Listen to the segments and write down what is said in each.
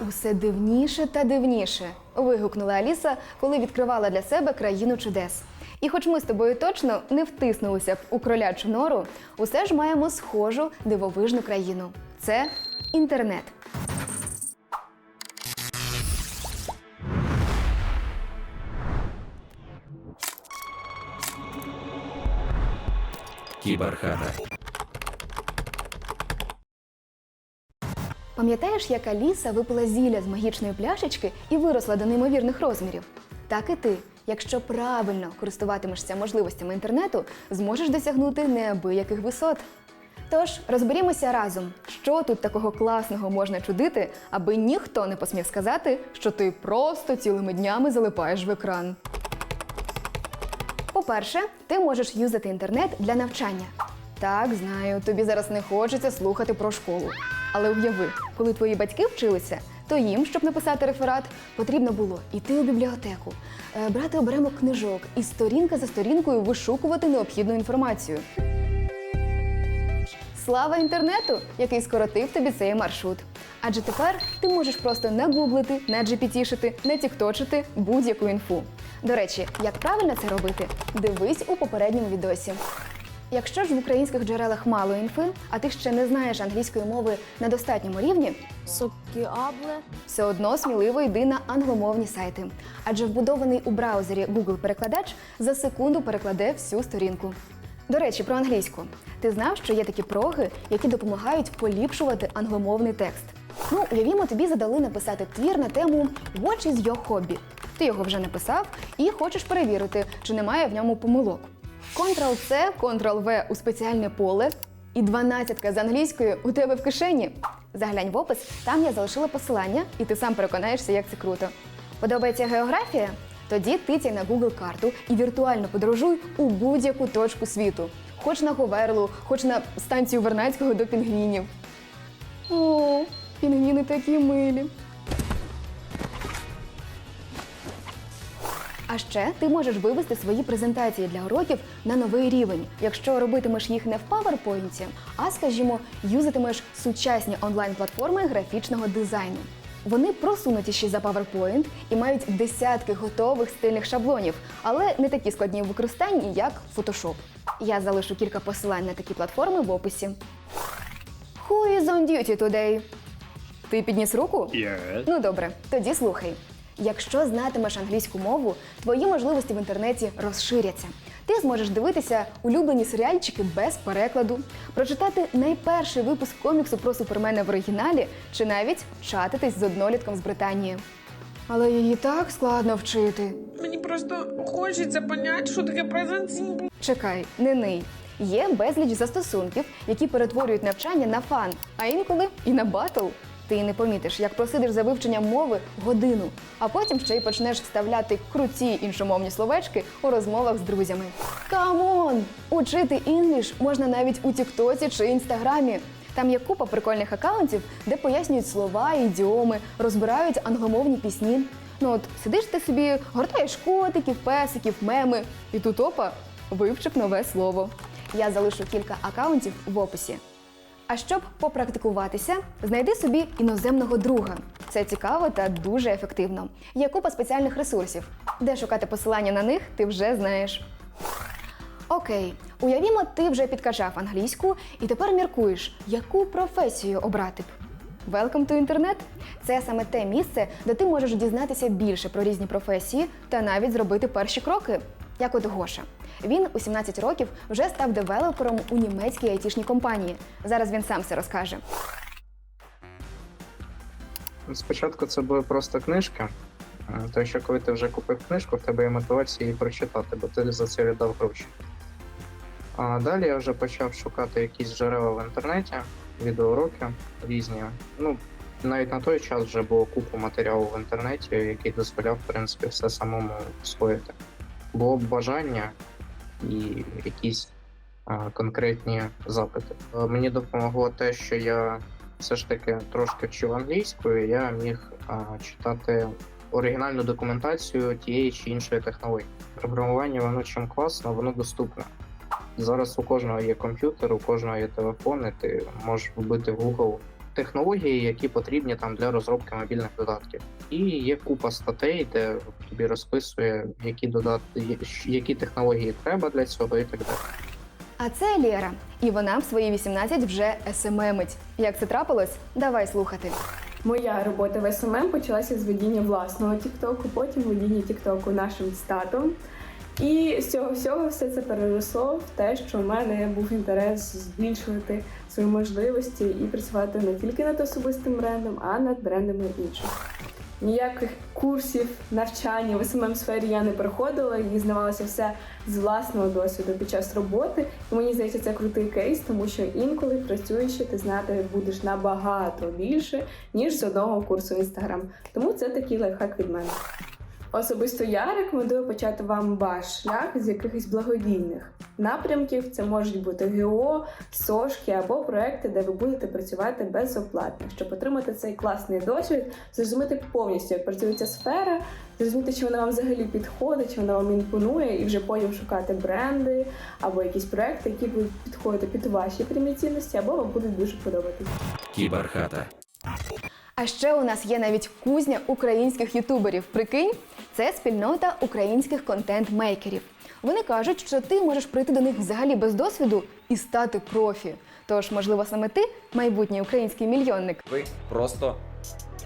Усе дивніше та дивніше. вигукнула Аліса, коли відкривала для себе країну чудес. І хоч ми з тобою точно не втиснулися б у кролячу нору, усе ж маємо схожу дивовижну країну. Це інтернет. Кіберхата. Пам'ятаєш, як Аліса випила зілля з магічної пляшечки і виросла до неймовірних розмірів? Так і ти, якщо правильно користуватимешся можливостями інтернету, зможеш досягнути неабияких висот. Тож розберімося разом, що тут такого класного можна чудити, аби ніхто не посмів сказати, що ти просто цілими днями залипаєш в екран. По-перше, ти можеш юзати інтернет для навчання. Так, знаю, тобі зараз не хочеться слухати про школу. Але уяви, коли твої батьки вчилися, то їм, щоб написати реферат, потрібно було йти у бібліотеку, е, брати оберемок книжок і сторінка за сторінкою вишукувати необхідну інформацію. Слава інтернету, який скоротив тобі цей маршрут. Адже тепер ти можеш просто нагуглити, наджепітішити, натікточити будь-яку інфу. До речі, як правильно це робити, дивись у попередньому відосі. Якщо ж в українських джерелах мало інфи, а ти ще не знаєш англійської мови на достатньому рівні, Сокіабле. все одно сміливо йди на англомовні сайти. Адже вбудований у браузері Google перекладач за секунду перекладе всю сторінку. До речі, про англійську. Ти знав, що є такі проги, які допомагають поліпшувати англомовний текст. Ну, уявімо, тобі задали написати твір на тему What is your hobby? Ти його вже написав і хочеш перевірити, чи немає в ньому помилок. Ctrl-C, Ctrl-V у спеціальне поле, і дванадцятка з англійської у тебе в кишені. Заглянь в опис, там я залишила посилання, і ти сам переконаєшся, як це круто. Подобається географія? Тоді тицяй на Google карту і віртуально подорожуй у будь-яку точку світу. Хоч на Говерлу, хоч на станцію Вернадського до пінгвінів. О, пінгвіни такі милі. А ще ти можеш вивести свої презентації для уроків на новий рівень, якщо робитимеш їх не в PowerPoint, а, скажімо, юзатимеш сучасні онлайн-платформи графічного дизайну. Вони просунутіші за PowerPoint і мають десятки готових стильних шаблонів, але не такі складні в використанні, як Photoshop. Я залишу кілька посилань на такі платформи в описі. Who is on duty today? Ти підніс руку? Ну добре, тоді слухай. Якщо знатимеш англійську мову, твої можливості в інтернеті розширяться. Ти зможеш дивитися улюблені серіальчики без перекладу, прочитати найперший випуск коміксу про супермена в оригіналі чи навіть чатитись з однолітком з Британії. Але її так складно вчити. Мені просто хочеться поняти, що таке simple. Чекай, не ний. Є безліч застосунків, які перетворюють навчання на фан, а інколи і на батл. Ти не помітиш, як просидиш за вивченням мови годину, а потім ще й почнеш вставляти круті іншомовні словечки у розмовах з друзями. Камон! Учити інгліш можна навіть у Тіктоці чи Інстаграмі. Там є купа прикольних акаунтів, де пояснюють слова, ідіоми, розбирають англомовні пісні. Ну от сидиш ти собі, гортаєш котиків, песиків, меми, і тут опа, вивчив нове слово. Я залишу кілька акаунтів в описі. А щоб попрактикуватися, знайди собі іноземного друга. Це цікаво та дуже ефективно. Є купа спеціальних ресурсів. Де шукати посилання на них, ти вже знаєш. Окей, уявімо, ти вже підкачав англійську і тепер міркуєш, яку професію обрати б. Welcome to Internet – це саме те місце, де ти можеш дізнатися більше про різні професії та навіть зробити перші кроки. Як от Гоша. Він у 17 років вже став девелопером у німецькій айтішній компанії. Зараз він сам все розкаже. Спочатку це були просто книжки, е, тому що коли ти вже купив книжку, в тебе є мотивація її прочитати, бо ти за це віддав гроші. А далі я вже почав шукати якісь джерела в інтернеті, відеоуроки різні. Ну, навіть на той час вже було купу матеріалу в інтернеті, який дозволяв, в принципі, все самому освоїти. Було б бажання і якісь конкретні запити. Е, Мені допомогло те, що я все ж таки трошки вчив англійською, я міг читати оригінальну документацію тієї чи іншої технології. Програмування воно чим класно, воно доступне. Зараз у кожного є комп'ютер, у кожного є телефон, і ти можеш вбити в Google технології, які потрібні там для розробки мобільних додатків. І є купа статей, де тобі розписує, які додатки, які технології треба для цього, і так далі. А це Лєра, і вона в свої 18 вже СММить. Як це трапилось? Давай слухати. Моя робота в СММ почалася з ведіння власного Тіктоку, потім ведіння Тіктоку нашим статом. І з цього всього все це переросло в те, що в мене був інтерес збільшувати свої можливості і працювати не тільки над особистим брендом, а над брендами інших. Ніяких курсів, навчання в СММ сфері я не проходила і знавалося все з власного досвіду під час роботи. І мені здається, це крутий кейс, тому що інколи працюючи, ти знати будеш набагато більше, ніж з одного курсу інстаграм. Тому це такий лайфхак від мене. Особисто я рекомендую почати вам ваш шлях з якихось благодійних напрямків. Це можуть бути ГО, сошки або проекти, де ви будете працювати безоплатно, щоб отримати цей класний досвід, зрозуміти повністю, як працює ця сфера, зрозуміти, чи вона вам взагалі підходить, чи вона вам імпонує, і вже потім шукати бренди або якісь проекти, які будуть підходити під ваші прямі цінності, або вам будуть дуже подобатися. Кіберхата. А ще у нас є навіть кузня українських ютуберів. Прикинь, це спільнота українських контент-мейкерів. Вони кажуть, що ти можеш прийти до них взагалі без досвіду і стати профі. Тож, можливо, саме ти майбутній український мільйонник. Ви просто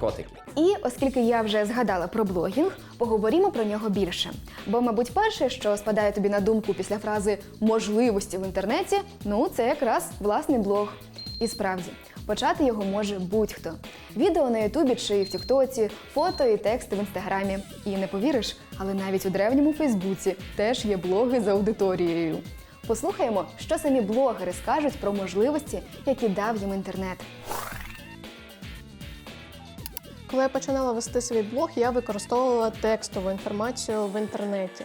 котики. І оскільки я вже згадала про блогінг, поговоримо про нього більше. Бо, мабуть, перше, що спадає тобі на думку після фрази можливості в інтернеті, ну це якраз власний блог. І справді, почати його може будь-хто. Відео на Ютубі чи в Тіктоці, фото і тексти в інстаграмі. І не повіриш, але навіть у древньому Фейсбуці теж є блоги з аудиторією. Послухаємо, що самі блогери скажуть про можливості, які дав їм інтернет. Коли я починала вести свій блог, я використовувала текстову інформацію в інтернеті.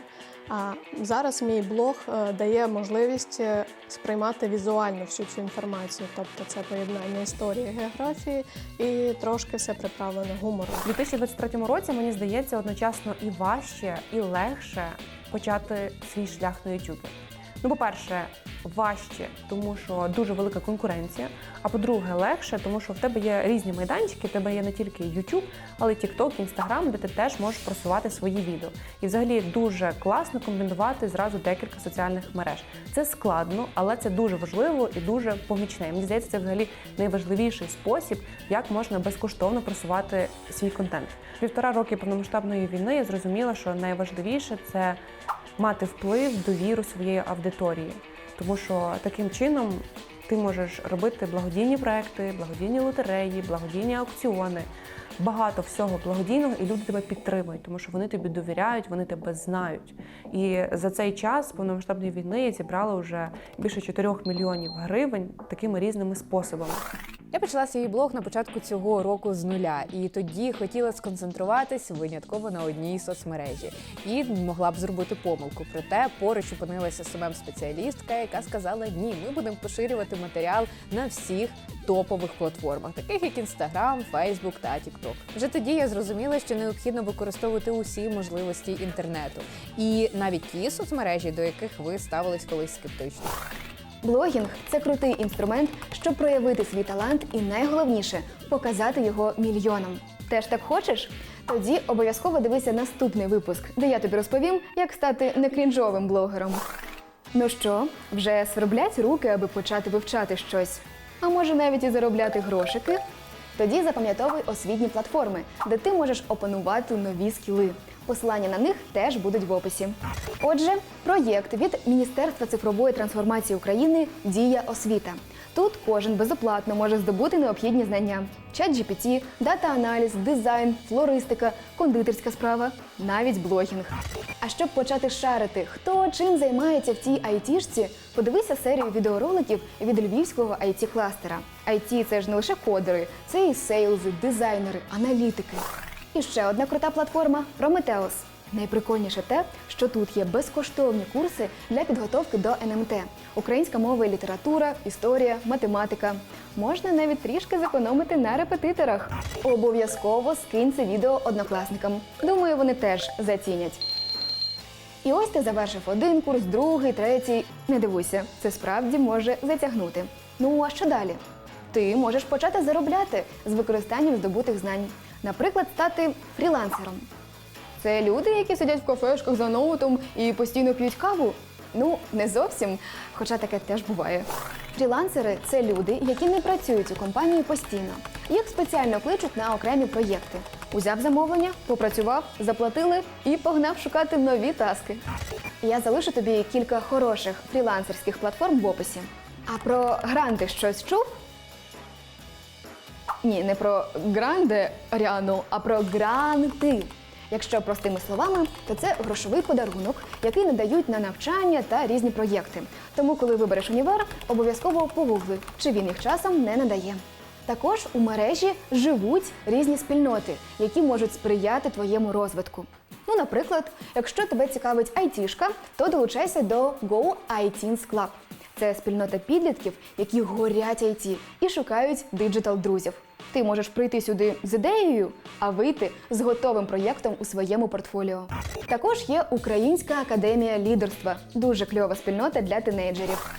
А зараз мій блог е, дає можливість е, сприймати візуально всю цю інформацію, тобто це поєднання історії, географії і трошки все приправлено гумором. У 2023 році мені здається одночасно і важче, і легше почати свій шлях на YouTube. Ну, по-перше, важче, тому що дуже велика конкуренція. А по-друге, легше, тому що в тебе є різні майданчики, в тебе є не тільки YouTube, але й TikTok, Instagram, де ти теж можеш просувати свої відео. І взагалі дуже класно комбінувати зразу декілька соціальних мереж. Це складно, але це дуже важливо і дуже помічне. Мені здається, це взагалі найважливіший спосіб, як можна безкоштовно просувати свій контент. Півтора роки повномасштабної війни я зрозуміла, що найважливіше це мати вплив, довіру своєї аудиторії, тому що таким чином ти можеш робити благодійні проекти, благодійні лотереї, благодійні аукціони. Багато всього благодійного, і люди тебе підтримують, тому що вони тобі довіряють, вони тебе знають. І за цей час повномасштабної війни я зібрала вже більше 4 мільйонів гривень такими різними способами. Я почала свій блог на початку цього року з нуля, і тоді хотіла сконцентруватись винятково на одній соцмережі і могла б зробити помилку. Проте поруч опинилася самим спеціалістка, яка сказала: ні, ми будемо поширювати матеріал на всіх топових платформах, таких як Instagram, Facebook та TikTok. Вже тоді я зрозуміла, що необхідно використовувати усі можливості інтернету, і навіть ті соцмережі, до яких ви ставились колись скептично. Блогінг це крутий інструмент, щоб проявити свій талант і найголовніше показати його мільйонам. Теж так хочеш? Тоді обов'язково дивися наступний випуск, де я тобі розповім, як стати некрінжовим блогером. Ну що, вже сверблять руки, аби почати вивчати щось, а може навіть і заробляти грошики? Тоді запам'ятовуй освітні платформи, де ти можеш опанувати нові скіли. Посилання на них теж будуть в описі. Отже, проєкт від Міністерства цифрової трансформації України Дія освіта. Тут кожен безоплатно може здобути необхідні знання: чат-GPT, дата-аналіз, дизайн, флористика, кондитерська справа, навіть блогінг. А щоб почати шарити, хто чим займається в цій айтішці, подивися серію відеороликів від львівського it кластера IT – це ж не лише кодери, це і сейлзи, дизайнери, аналітики. І ще одна крута платформа Prometheus. Найприкольніше те, що тут є безкоштовні курси для підготовки до НМТ: українська мова і література, історія, математика. Можна навіть трішки зекономити на репетиторах. Обов'язково скинь це відео однокласникам. Думаю, вони теж зацінять. І ось ти завершив один курс, другий, третій. Не дивуйся, це справді може затягнути. Ну а що далі? ти можеш почати заробляти з використанням здобутих знань. Наприклад, стати фрілансером. Це люди, які сидять в кафешках за ноутом і постійно п'ють каву? Ну, не зовсім, хоча таке теж буває. Фрілансери це люди, які не працюють у компанії постійно. Їх спеціально кличуть на окремі проєкти. Узяв замовлення, попрацював, заплатили і погнав шукати нові таски. Я залишу тобі кілька хороших фрілансерських платформ в описі. А про гранти щось чув? Ні, не про гранде Ріану, а про гранти. Якщо простими словами, то це грошовий подарунок, який надають на навчання та різні проєкти. Тому, коли вибереш універ, обов'язково погугли, чи він їх часом не надає. Також у мережі живуть різні спільноти, які можуть сприяти твоєму розвитку. Ну, наприклад, якщо тебе цікавить айтішка, то долучайся до Go iTeens Club. Це спільнота підлітків, які горять IT і шукають диджитал-друзів. Ти можеш прийти сюди з ідеєю, а вийти з готовим проєктом у своєму портфоліо. Також є Українська академія лідерства, дуже кльова спільнота для тинейджерів.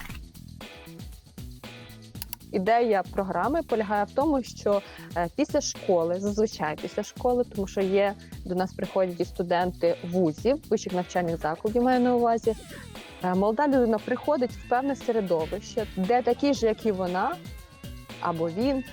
Ідея програми полягає в тому, що е, після школи, зазвичай після школи, тому що є до нас приходять і студенти вузів, вищих навчальних закладів, маю на увазі. е, Молода людина приходить в певне середовище, де такі ж, як і вона, або він,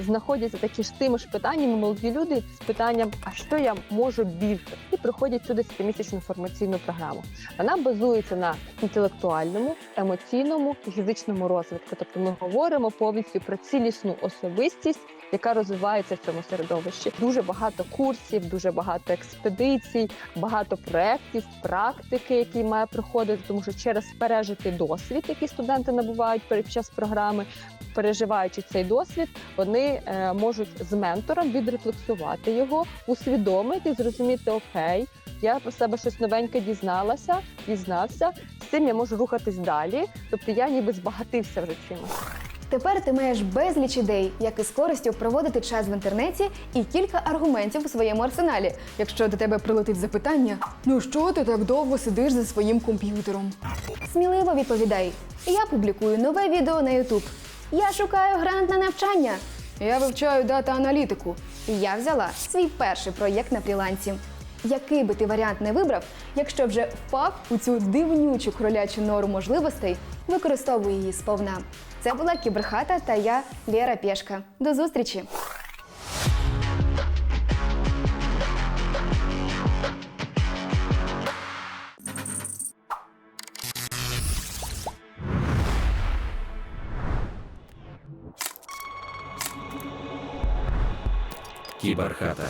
знаходяться такі ж тими ж питаннями молоді люди з питанням, а що я можу більше, і приходять сюди сімісячну формаційну програму. Вона базується на інтелектуальному, емоційному і фізичному розвитку. Тобто ми говоримо повністю про цілісну особистість, яка розвивається в цьому середовищі. Дуже багато курсів, дуже багато експедицій, багато проєктів, практики, які має проходити, тому що через пережитий досвід, який студенти набувають під час програми, переживаючи цей досвід, вони е, можуть з ментором відрефлексувати його, усвідомити зрозуміти, окей, я про себе щось новеньке дізналася, дізнався. З цим я можу рухатись далі. Тобто я ніби збагатився вже чимось. Тепер ти маєш безліч ідей, як із користю проводити час в інтернеті і кілька аргументів у своєму арсеналі, якщо до тебе прилетить запитання: ну що ти так довго сидиш за своїм комп'ютером? Сміливо відповідай. Я публікую нове відео на YouTube. Я шукаю грант на навчання. Я вивчаю дата-аналітику. Я взяла свій перший проєкт на фрілансі. Який би ти варіант не вибрав, якщо вже впав у цю дивнючу кролячу нору можливостей, використовуй її сповна. Це була Кіберхата та я Лєра Пєшка. До зустрічі! Кіберхата.